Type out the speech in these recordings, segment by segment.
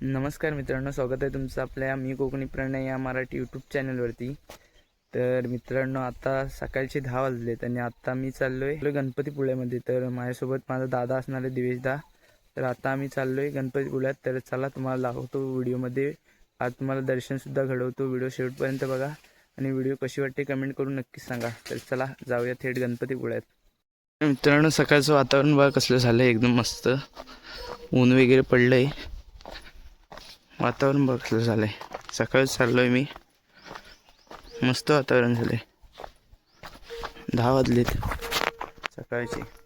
नमस्कार मित्रांनो स्वागत आहे तुमचं आपल्या मी कोकणी प्रणय या मराठी यूट्यूब चॅनलवरती तर मित्रांनो आता सकाळचे दहा वाजलेत आणि आता मी चाललोय आहे गणपतीपुळ्यामध्ये. तर माझ्यासोबत माझा दादा असणार आहे दिवेशदा. तर आता आम्ही चाललोय गणपतीपुळ्यात. तर चला तुम्हाला दाखवतो व्हिडिओमध्ये. आज तुम्हाला दर्शनसुद्धा घडवतो. व्हिडिओ शेवटपर्यंत बघा. आणि व्हिडिओ कशी वाटते कमेंट करून नक्कीच सांगा. तर चला जाऊया थेट गणपतीपुळ्यात. मित्रांनो सकाळचं वातावरण बघा कसलं झालं एकदम मस्त. ऊन वगैरे पडलंय. वातावरण बघतलं झालं आहे सकाळीच आहे मी. मस्त वातावरण झालं आहे दहा वाजलेत. सकाळचे.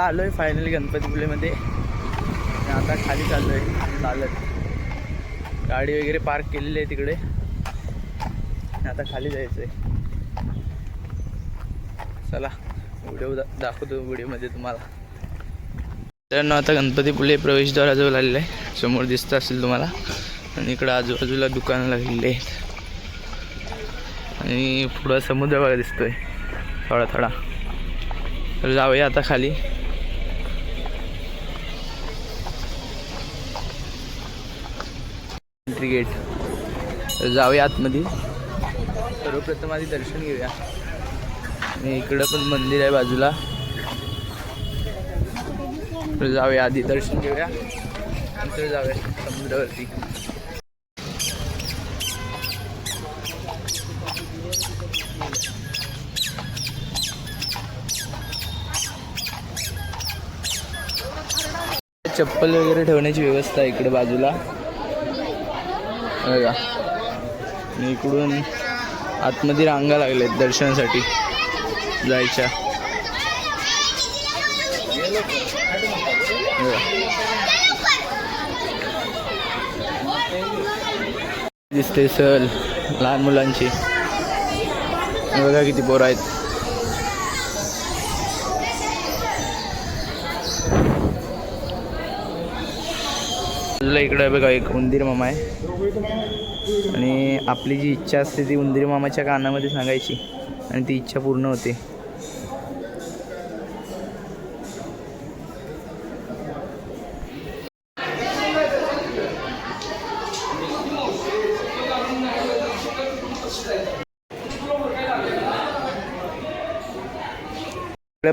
आता आहे फायनली गणपतीपुळेमध्ये. आणि आता खाली आहे चालत. गाडी वगैरे पार्क केलेली आहे तिकडे. आता खाली जायचंय. चला व्हिडिओ दाखवतो व्हिडिओमध्ये तुम्हाला. मित्रांनो आता गणपतीपुळे प्रवेशद्वाराजवळ आलेलं आहे. समोर दिसत असेल तुम्हाला. आणि इकडं आजूबाजूला दुकानं लागलेली आहेत. आणि पुढं समुद्र बघा दिसतोय. थोडा थोडा. तर जाऊया आता खाली. एंट्री गेट तर जाऊया आतमध्ये. सर्वप्रथम आधी दर्शन घेऊया. आणि इकडं पण मंदिर आहे बाजूला. तर जाऊया आधी दर्शन घेऊया. नंतर जाऊया समुद्रावरती. चप्पल वगैरे ठेवण्याची व्यवस्था आहे इकडे बाजूला. बघा आणि इकडून आतमध्ये रांगा लागल्यात दर्शनासाठी. जायच्या. दिसते सहल लहान मुलांची. बघा किती पोरं आहेत. बाजूला इकडे बघा एक उंदीर मामा आहे. आणि आपली जी इच्छा असते ती उंदीर मामाच्या कानामध्ये सांगायची. आणि ती इच्छा पूर्ण होते.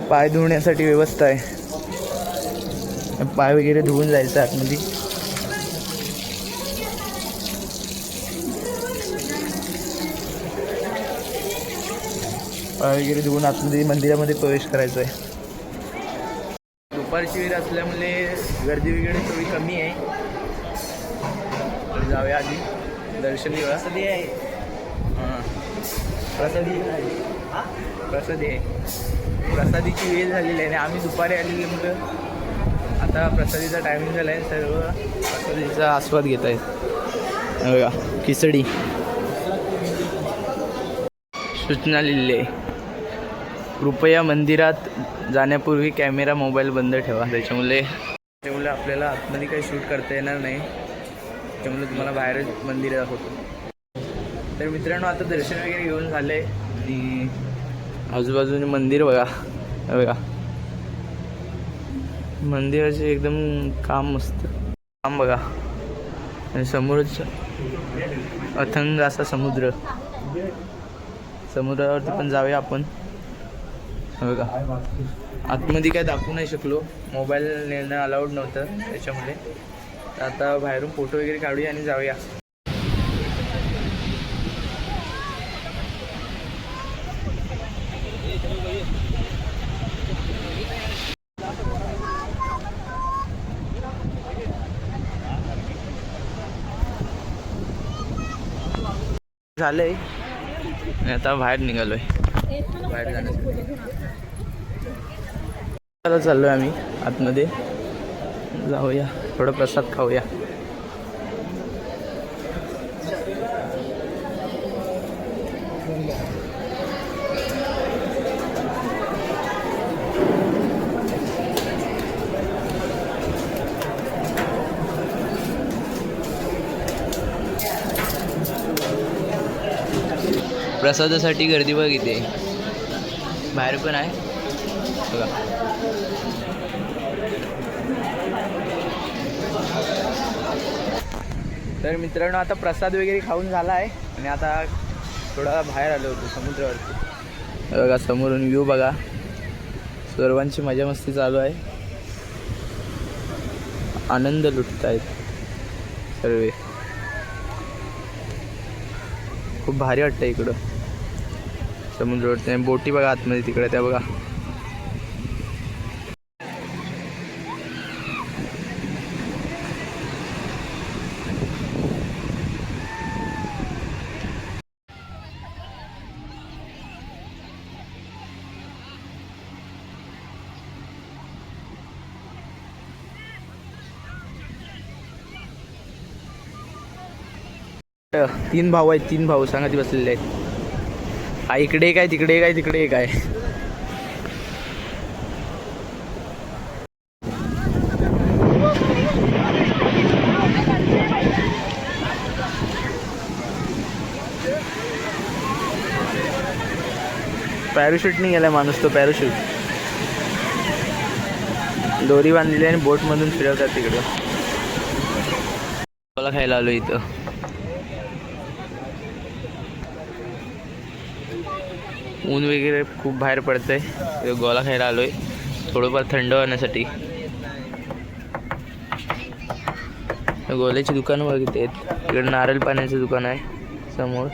पाय धुण्यासाठी व्यवस्था आहे. पाय वगैरे धुवून जायचं आतमध्ये. वगैरे धुवून आतमध्ये मंदिरामध्ये प्रवेश करायचा आहे दुपारची वेळ असल्यामुळे गर्दी वगैरे थोडी कमी आहे. जाऊया आधी. दर्शन घेऊया. प्रसादी आहे. हां. प्रसादी प्रसादी आहे. प्रसादीची वेळ झालेली आहे आणि आम्ही दुपारी आलेली मुलं आता प्रसादीचा टायमिंग झाला आहे सर्व प्रसादीचा आस्वाद घेत आहेत. हे बघा खिचडी. सूचना लिहिली. आहे कृपया मंदिरात जाण्यापूर्वी कॅमेरा मोबाईल बंद ठेवा. त्याच्यामुळे त्यामुळे आपल्याला आतमध्ये काही शूट करता येणार नाही. त्यामुळे तुम्हाला बाहेरच मंदिर दाखवतो. तर मित्रांनो आता दर्शन वगैरे घेऊन झाले आणि आजूबाजूने मंदिर बघा. बघा. मंदिराचे एकदम काम मस्त. काम बघा. आणि समोरच अथंग असा समुद्र. समुद्रावरती पण जाऊया आपण. बघा. आतमध्ये काय दाखवू नाही शकलो. मोबाईल नेणं अलाउड नव्हतं त्याच्यामुळे. तर आता बाहेरून फोटो वगैरे काढूया आणि जाऊया. झालंय. आता बाहेर निघालोय. बाहेर जाण्यासाठी. चला चाललोय आम्ही आतमध्ये. जाऊया थोडं प्रसाद खाऊया. प्रसादासाठी गर्दी बघ इथे. बाहेर पण आहे. बघा. तर मित्रांनो आता प्रसाद वगैरे खाऊन झाला आहे आणि आता थोडा बाहेर आलो होतो समुद्रावरती. बघा समोरून व्ह्यू बघा. सर्वांची मजा मस्ती चालू आहे. आनंद लुटत आहेत सर्व. खूप भारी वाटतं इकडं. समुद्रावरती आणि बोटी बघा आतमध्ये तिकडे त्या बघा. तीन भाऊ आहेत तीन भाऊ सांगत बसलेले आहेत. हा इकडे काय तिकडे काय तिकडे काय पॅराशूट नाही गेलाय माणूस तो पॅराशूट दोरी बांधलेली आणि बोटमधून फिरवतात तिकडं. मला खायला आलो इथं. ऊन वगैरे खूप बाहेर पडतंय. गोला खायला आलोय. थोडंफार थंड होण्यासाठी. गोल्याची दुकान बघित आहेत. इकडे नारळ पाण्याचं दुकान आहे समोर.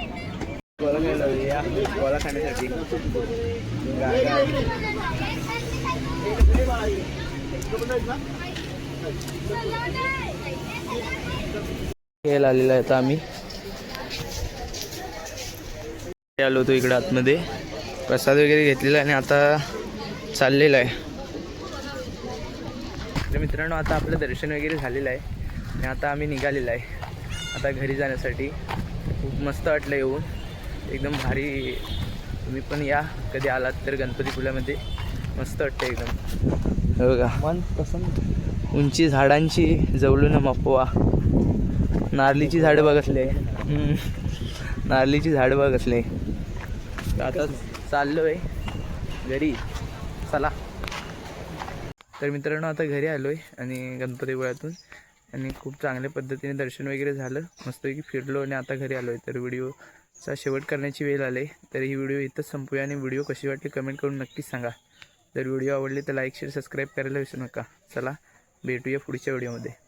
गोला खाण्यासाठी खेळ आलेला आहे आता आम्ही. आलो होतो इकडे आतमध्ये. प्रसाद वगैरे घेतलेला आहे आणि आता चाललेला आहे. तर मित्रांनो आता आपलं दर्शन वगैरे झालेलं आहे आणि आता आम्ही निघालेलं आहे. आता घरी जाण्यासाठी खूप मस्त वाटलं येऊन. एकदम भारी. तुम्ही पण या. कधी आलात तर गणपतीपुल्यामध्ये मस्त वाटतं एकदम. हे बघा. मन पसंत उंची झाडांची जवळून मापवा. नारलीची झाडं बघतले. नारलीची झाडं बघतले. आता चाललो आहे घरी. चला. तर मित्रांनो आता घरी आलो आहे आणि गणपतीपुळ्यातून. आणि खूप चांगल्या पद्धतीने दर्शन वगैरे झालं. मस्तपैकी फिरलो आणि आता घरी आलो आहे तर व्हिडिओचा शेवट करण्याची वेळ आली. तर ही व्हिडिओ इथंच संपूया आणि व्हिडिओ कशी वाटली कमेंट करून नक्कीच सांगा. जर व्हिडिओ आवडली तर लाईक शेअर सबस्क्राईब करायला विसरू नका. चला भेटूया पुढच्या व्हिडिओमध्ये.